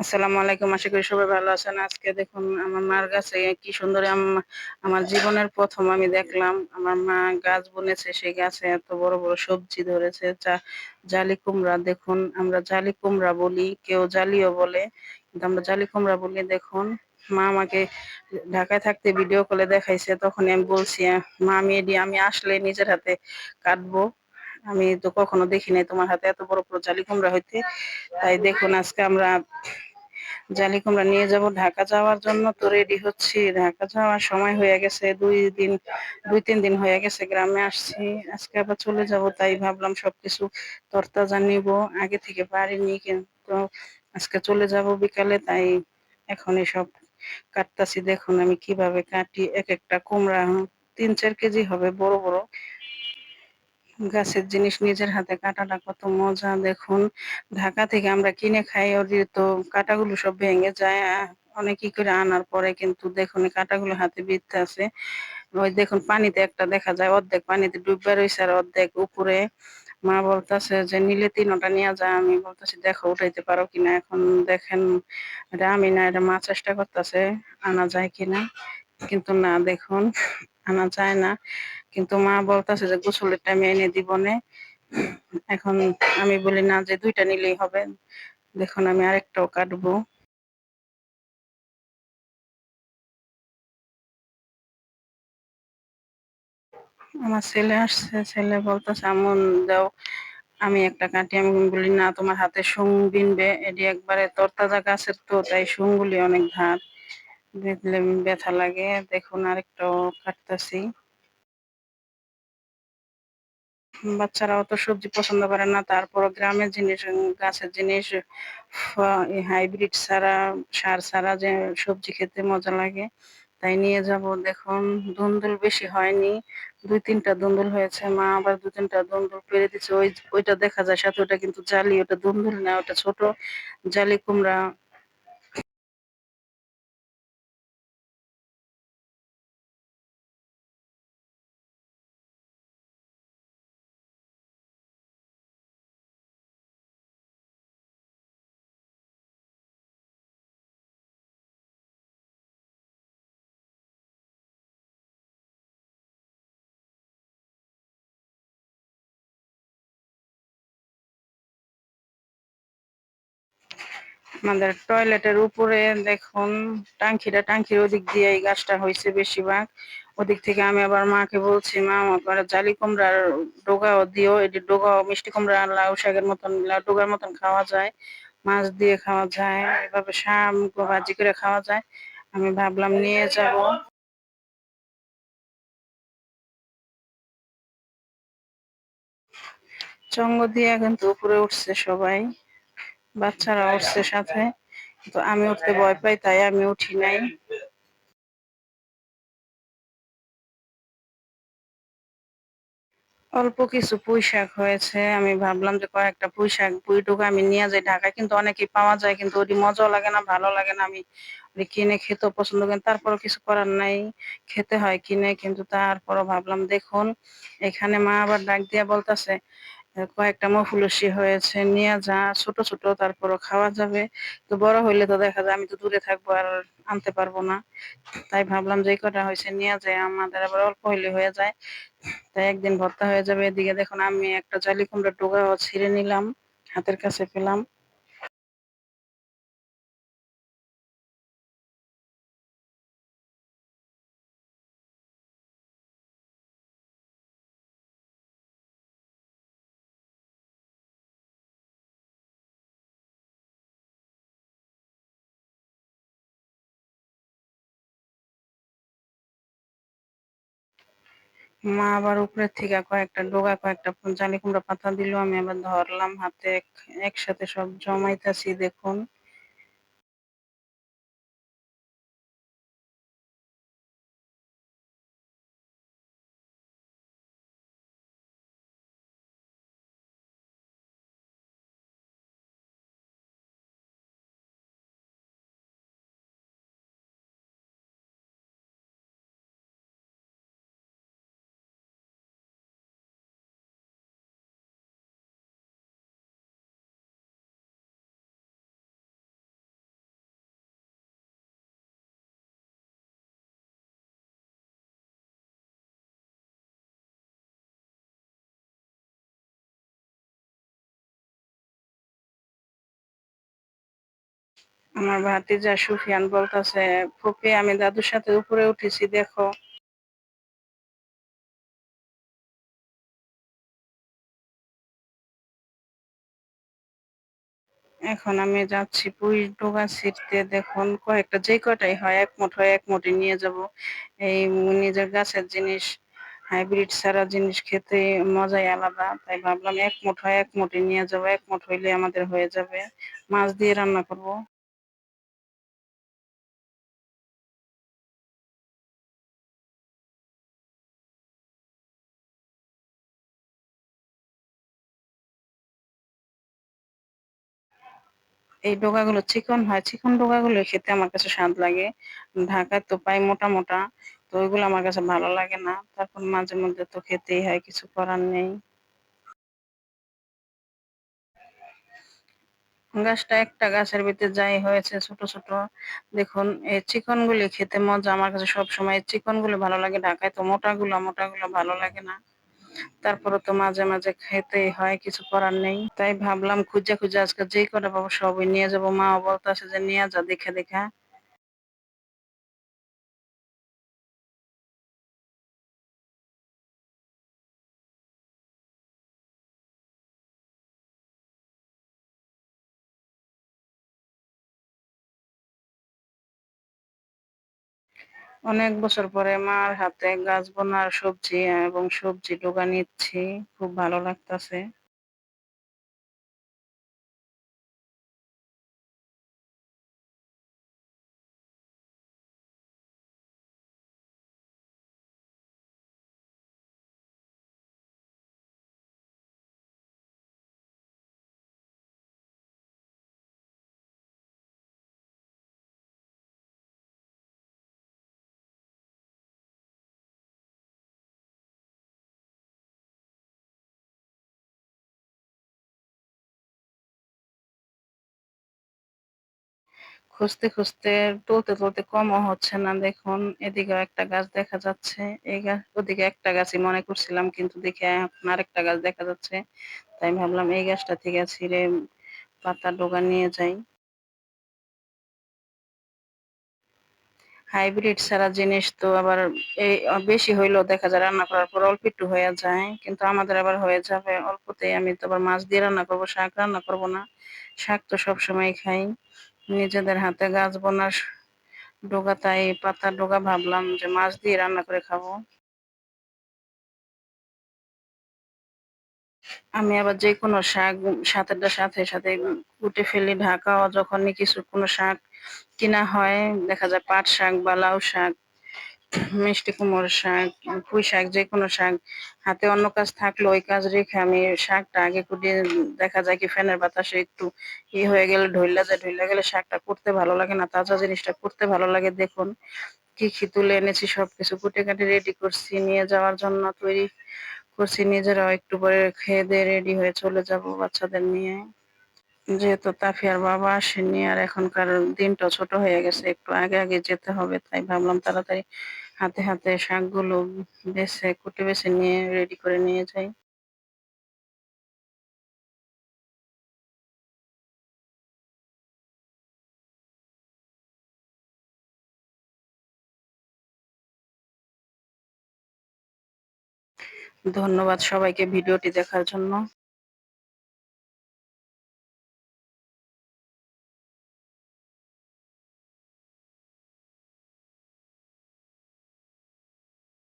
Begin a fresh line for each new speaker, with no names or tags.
আসসালামু আলাইকুম, আশা করি সবাই ভালো আছেন। আজকে দেখুন, আমার মার গাছে কি সুন্দর আম- আমার জীবনের প্রথম আমি দেখলাম। আমার মা গাছ বুনেছে, সেই গাছে এত বড় বড় সবজি ধরেছে জালি কুমড়া। দেখুন, আমরা জালি কুমড়া বলি, কেউ জালিও বলে, কিন্তু আমরা জালি কুমড়া বলি, দেখুন, মা আমাকে ঢাকায় থাকতে ভিডিও কলে দেখাইছে তখন আমি বলছি, মা, আমি এডি, আমি আসলে নিজের হাতে কাটবো। আমি তো কখনো দেখি নাই তোমার হাতে এত বড় বড় জালি কুমড়া হইতে। তাই দেখুন, আজকে আমরা জালি কুমড়া নিয়ে যাব ঢাকা যাওয়ার জন্য। তো রেডি হচ্ছি। ঢাকা যাওয়ার সময় হয়ে গেছে, দুই দিন, দুই, তিন দিন হয়ে গেছে গ্রামে আসছি। আজকে আবার চলে যাব, তাই ভাবলাম সবকিছু তরতাজা নিব। আগে থেকে পারিনি, কিন্তু আজকে চলে যাব বিকালে, তাই এখন সব কাটতাছি। দেখুন আমি কীভাবে কাটি, এক একটা কুমড়া, তিন, চার কেজি হবে, বড় বড়। গাছের জিনিস নিজের হাতে কাটাটা কত মজা দেখুন। ঢাকা থেকে আমরা কিনে খাই ওদের তো কাটাগুলো সব ভেঙে যায় আহ, অনেক কি করে আনার পরে কিন্তু দেখুন কাটাগুলো হাতে বিধতে আছে। ওই দেখুন পানিতে একটা দেখা যায় অর্ধেক পানিতে ডুববে রয়েছে আর অর্ধেক উপরে মা বলতেছে যে নিলে তিনটা নিয়ে যায় আমি বলতেছি দেখো উঠাইতে পারো কিনা? এখন দেখেন এটা আমি না এটা মা চেষ্টা করতেছে আনা যায় কিনা। কিন্তু না দেখুন আনা যায় না। কিন্তু মা বলতেছে যে গোসলের টাইমে এনে দিব দিবনে এখন আমি বলি, না, যে দুইটা নিলেই হবে। দেখুন, আমি আরেকটাও কাটবো। আমার ছেলে আসছে, ছেলে বলতেছে আমন দাও আমি একটা কাটি। আমি বলি, না, তোমার হাতে শুং বিনবে। এটি একবারে তরতাজা গাছের তো, তাই শুংগুলি অনেক ধার দেখলে ব্যথা লাগে। দেখুন, আরেকটাও কাটতেছি। বাচ্চারা অত সবজি পছন্দ করে না তারপর গ্রামের জিনিস গাছের জিনিস হাইব্রিড ছাড়া, সার ছাড়া যে সবজি খেতে মজা লাগে, তাই নিয়ে যাব। দেখুন, দুন্দুল বেশি হয়নি, দুই তিনটা দুন্দুল হয়েছে, মা আবার দু তিনটা দুন্দুল পেরে দিচ্ছে ওই, ওইটা দেখা যায় সাথে, ওটা কিন্তু জালি, ওটা দুন্দুল না, ওটা ছোট জালি কুমড়া। আমাদের টয়লেটের উপরে দেখুন, টাঙ্কিটা টাঙ্কির ওদিক দিয়ে এই গাছটা হয়েছে বেশিরভাগ। ওদিক থেকে আমি আবার মাকে বলছি, মা, আমার জালি কুমড়ার ডোগাও দিও এটি ডোগাও, মিষ্টি কুমড়া লাউ শাকের মতন ডোগার মতন খাওয়া যায়, মাছ দিয়ে খাওয়া যায়, এভাবে শাম ভাজি করে খাওয়া যায়। আমি ভাবলাম নিয়ে যাব। চঙ্গ দিয়ে কিন্তু উপরে উঠছে সবাই। বাচ্চারা উঠছে সাথে। তো আমি উঠতে ভয় পাই, তাই আমি উঠি নাই। অল্প কিছু পুঁই শাক হয়েছে। আমি ভাবলাম যে কয়েকটা পুঁই শাক পুঁইটুকু আমি নিয়ে যাই ঢাকায়, কিন্তু অনেকেই পাওয়া যায়, কিন্তু ওটি মজাও লাগে না, ভালো লাগে না। আমি কিনে খেতেও পছন্দ করি তারপরও কিছু করার নাই, খেতে হয় কিনে, কিন্তু তারপরও ভাবলাম, দেখুন, এখানে মা আবার ডাক দিয়া বলতেছে কয়েকটা মফুলসি হয়েছে, নিয়ে যা, ছোট ছোট, তারপরও খাওয়া যাবে। তো বড় হইলে তো দেখা যায় আমি তো দূরে থাকব আর আনতে পারব না। তাই ভাবলাম যে কটা হয়েছে, নিয়ে যায় আমাদের আবার অল্প হইলে হয়ে যায়। তাই একদিন ভর্তা হয়ে যাবে। এদিকে দেখুন, আমি একটা জালি কুমড়ার ডোগাও ছিঁড়ে নিলাম, হাতের কাছে পেলাম। মা আবার উপরের থেকে কয়েকটা ডোগা, কয়েকটা জালি কুমড়া পাতা দিল, আমি আবার ধরলাম হাতে এক- একসাথে সব জমাইতাছি, দেখুন। আমার ভাতিজা সুফিয়ান বলতাছে, ফুপি, আমি দাদুর সাথে উপরে উঠেছি, দেখো। এখন আমি যাচ্ছি পুঁই ডোগা ছিঁড়তে দেখুন, কয়েকটা, যে কটাই হয়, এক হয়, এক নিয়ে যাব। এই নিজের গাছের জিনিস, হাইব্রিড ছাড়া জিনিস খেতে মজাই আলাদা, তাই ভাবলাম এক হয়, এক নিয়ে যাব, এক হইলে আমাদের হয়ে যাবে। মাছ দিয়ে রান্না করব। এই ডোকাগুলো চিকন হয়, চিকন ডোকাগুলো খেতে আমার কাছে স্বাদ লাগে। ঢাকায় তো পাই মোটা মোটা, তো ওইগুলো আমার কাছে ভালো লাগে না। তারপর মাঝে মধ্যে তো খেতেই হয়, কিছু করার নেই। গাছটা একটা গাছের ভিতরে যাই হয়েছে ছোট ছোট। দেখুন, এই চিকন গুলি খেতে মজা। আমার কাছে সবসময় চিকনগুলো ভালো লাগে। ঢাকায় তো মোটা গুলো মোটা গুলো ভালো লাগে না। তারপরে তো মাঝে মাঝে খেতেই হয়, কিছু করার নেই। তাই ভাবলাম খুঁজে খুঁজে আজকে যেই কটা পাবো সবই নিয়ে যাব। মা বলতেছে যে, নিয়ে যা, দেখে, দেখা। অনেক বছর পরে মার হাতে গাছ বোনার সবজি এবং সবজি ডোগা নিচ্ছি। খুব ভালো লাগতাছে। খুঁজতে খুঁজতে তুলতে তুলতে কমও হচ্ছে না। দেখুন, এদিকেও একটা গাছ দেখা যাচ্ছে। এই গাছ ওদিকে একটা গাছই মনে করছিলাম, কিন্তু দেখে এখন আরেকটা গাছ দেখা যাচ্ছে। তাই ভাবলাম এই গাছটা থেকে ছিঁড়ে পাতা ডোগা নিয়ে যাই। হাইব্রিড ছাড়া জিনিস তো আবার এই বেশি হইলেও দেখা যায় রান্না করার পর অল্প একটু হয়ে যায়। কিন্তু আমাদের আবার হয়ে যাবে অল্পতেই। আমি তো আবার মাছ দিয়ে রান্না করব, শাক রান্না করব না। শাক তো সবসময় খাই। নিজেদের হাতে গাছ বোনার ডোগা, তাই পাতা ডোগা ভাবলাম যে মাছ দিয়ে রান্না করে খাব। আমি আবার যে কোনো শাক সাথেটা সাথে সাথে কুটে ফেলি ঢাকাও যখনই কিছু কোনো শাক কিনা হয়, দেখা যায় পাট শাক বা লাউ শাক। মিষ্টি কুমড়োর শাক, পুঁই শাক, যে কোনো শাক, হাতে অন্য কাজ থাকলে ওই কাজ রেখে আমি শাকটা আগে কুটিয়ে দেখা যায় কি ফ্যানের বাতাসে একটু ই হয়ে গেলে ঢইলা যায়, ঢইলা গেলে শাকটা করতে ভালো লাগে না, তাজা জিনিসটা করতে ভালো লাগে। দেখুন কি কি তুলে এনেছি, সবকিছু কুটে কাটে রেডি করছি, নিয়ে যাওয়ার জন্য তৈরি করছি, নিজেরাও একটু পরে খেয়ে দিয়ে রেডি হয়ে চলে যাব বাচ্চাদের নিয়ে। যেহেতু তাফিয়ার বাবা আসেনি আর এখনকার দিনটা ছোট হয়ে গেছে, একটু আগে আগে যেতে হবে, তাই ভাবলাম তাড়াতাড়ি হাতে হাতে শাকগুলো বেছে, কুটে বেছে নিয়ে রেডি করে নিয়ে যাই। ধন্যবাদ সবাইকে ভিডিওটি দেখার জন্য।